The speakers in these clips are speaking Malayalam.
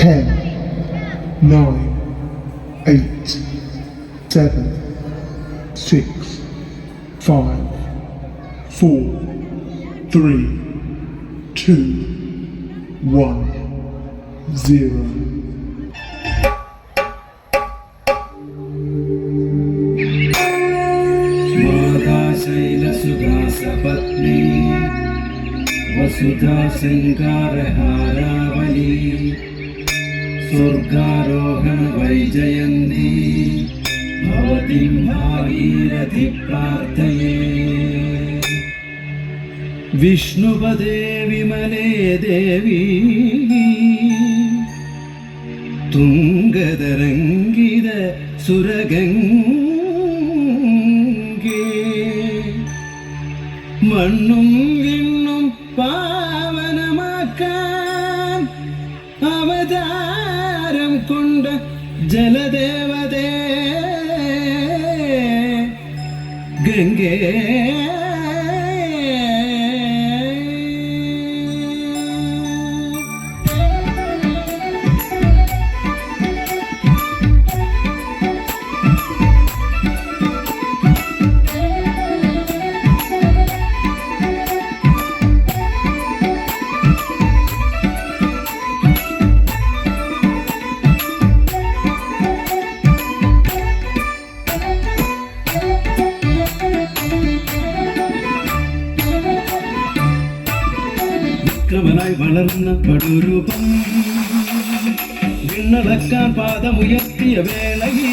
ten, nine, eight, seven, six, five, four, three, two, one, zero. माता शैलसुधा सपत्नी वसुधा शृङ्गारहारावली സ്വർഗാരോഹണ വൈജയന്തി ഭവതി ഭാഗീരഥി പ്രാർത്ഥയേ വിഷ്ണുപദേ വിമലേ ദേവി തുംഗതരംഗിത സുരഗംഗേ മണ്ണും ജലദേവതേ വിക്രമനായി വളർന്ന പടുരൂപം. വിണ്ണടക്കാൻ പാദമുയർത്തിയ വേളയിൽ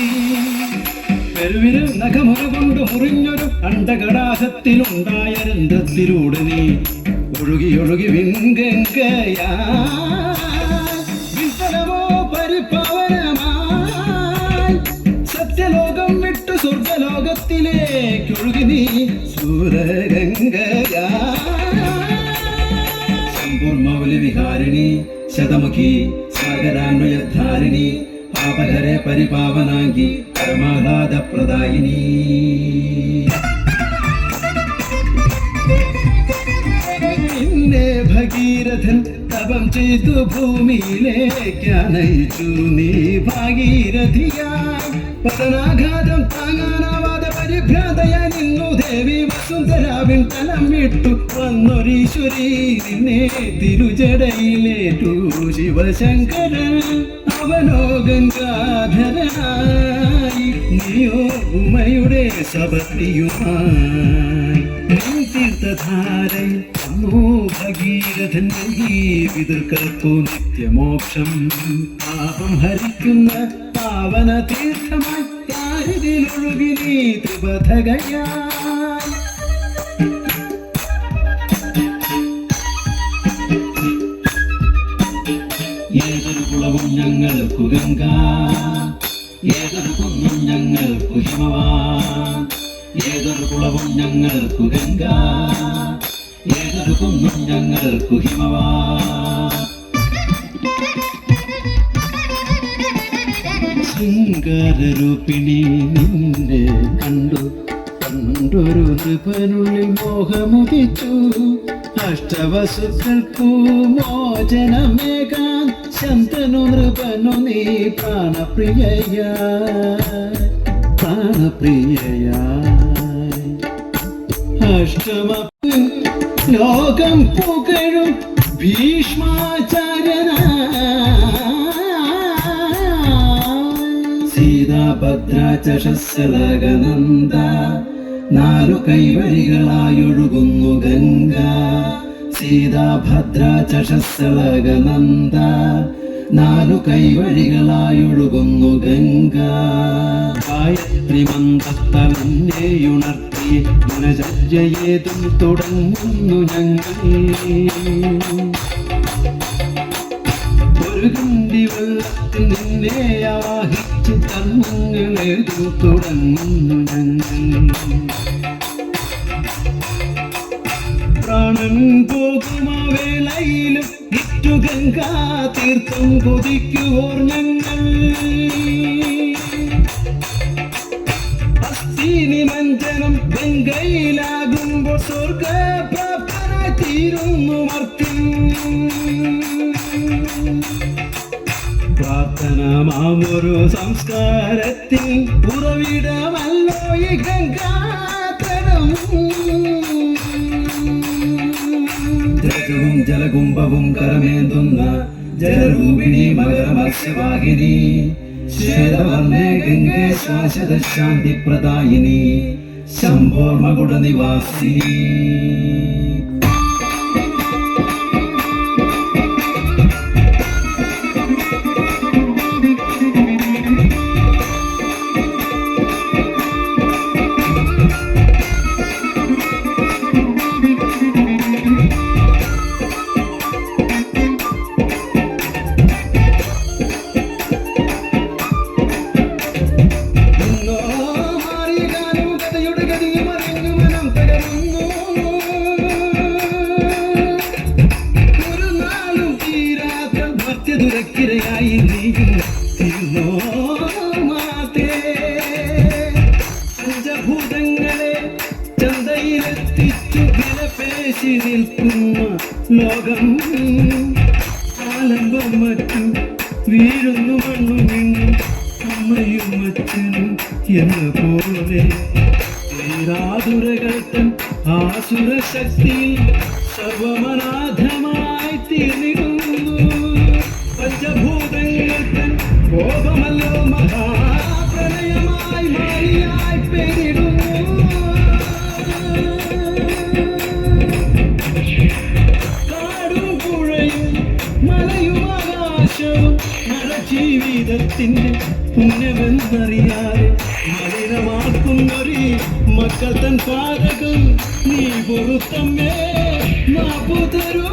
പെരുവിന് നഖമുറ കൊണ്ട് മുറിഞ്ഞൊരു അണ്ടകടാഹത്തിലുണ്ടായ രന്ധത്തിലൂടെ നീ ഒഴുകി ഒഴുകി വിങ്കങ്കയാ പരിപാവനമായി സത്യലോകം വിട്ട് നീ സൂരഗംഗയാ ശംഭുർമൗലി വിഹാരിണി ശതമുഖി സാഗരാന്വയധാരിണി പാപകരെ പരിപാവനാങ്കി പരമാഹ്ലാദപ്രദായിനി. നിന്നെ ഭഗീരഥൻ തപം ചെയ്തു ഭൂമിയിലേക്കനയിച്ചു നീ ഭാഗീരഥിയായി പതനാഘാതം താങ്ങാനാവാതെ പരിഭ്രാന്തയായി ദേവി വസുന്ധരാവിൻ തലം വിട്ടു വന്നൊരീശ്വരി നിന്നെ തിരുജടയിലേറ്റു ശിവശങ്കരൻ അവനോ ഗംഗാധരനായി നീയോ ഉമയുടെ സപത്നിയുമായി അമ്മോ ഭഗീരഥൻ പിതൃക്കൾക്കു നിത്യമോക്ഷം. പാപം ഹരിക്കുന്ന പാവന തീർത്ഥമായി താരിതിലൊഴുകി നീ ത്രിപഥകയായി ഏതൊരു കുളവും ഞങ്ങൾക്കു ഗംഗ ഏതൊരു കുന്നും ഞങ്ങൾക്കു ഹിമവാൻ ഏതൊരു കുളവും ഞങ്ങൾക്കു ഗംഗ ഏതൊരു കുന്നും ഞങ്ങൾക്കു ഹിമവാൻ ശൃംഗാരൂപിണി നിന്നെ കണ്ടു. കണ്ടൊരു നൃപനുള്ളിൽ മോഹമുദിച്ചു. അഷ്ടവസുക്കൾക്കു മോചനമേകാൻ ശന്തനു നൃപനു നീ പ്രാണപ്രിയയ. പ്രാണപ്രിയയ അഷ്ടമ ലോകം പുകഴും ഭീഷ്മാചാര്യന. സീതാഭദ്രാചഷസ്സലകനന്ദ നാലു കൈവഴികളായൊഴുകുന്നു ഗംഗ. സീതാഭദ്രാചഷസ്സലകനന്ദ നാലു കൈവഴികളായൊഴുകുന്നു ഗംഗ. ഗായത്രി മന്ദത്തലെന്നെയുണർത്തി ദിനചര്യയേതും തുടങ്ങുന്നു ഞങ്ങൾ. ഒരു കുണ്ടി വെള്ളത്തിൽ നിന്നെ ആവാഹിച്ച് തർമ്മങ്ങളേതു തുടങ്ങുന്നു ഞങ്ങൾ പ്രാണൻ പോകുമ വേളയിലും ഇറ്റുഗംഗാ തീർത്ഥം കൊതിക്കുവോർ ഞങ്ങൾ മാമൊരു സംസ്കാരത്തിൻ ഉറവിടമല്ലോ ഈ ഗംഗാതരം ജലജവും ജലകുംഭവും കരമേന്തുന്ന ജലരൂപിണി മകരമത്സ്യവാഹിനി. ശ്വേതവർണേ ഗംഗേ ശാശ്വത ശാന്തിപ്രദായിനി ശംഭോർമകുട നിവാസിനി തീർന്നോ മാതേ പഞ്ചഭൂതങ്ങളെ ചന്തയിലെത്തിച്ചു വിലപേശി നിൽക്കുന്ന ലോകം. ആലംബം മറ്റു വീഴുന്നു മണ്ണും മിണ്ണും അമ്മയും അച്ഛനും എന്ന പോലെ തീരാതുരകൾ തൻ ആസുര ശക്തിയിൽ സർവമനാഥമായി തീർന്നിടുന്നു ആകാശവും നരജീവിതത്തിന്റെ പുണ്യമെന്നറിയാതെ മലിനമാക്കുന്നൊരു മക്കൾ തൻ പാതകം നീ പൊറുത്തമ്മേ മാപ്പു തരൂ.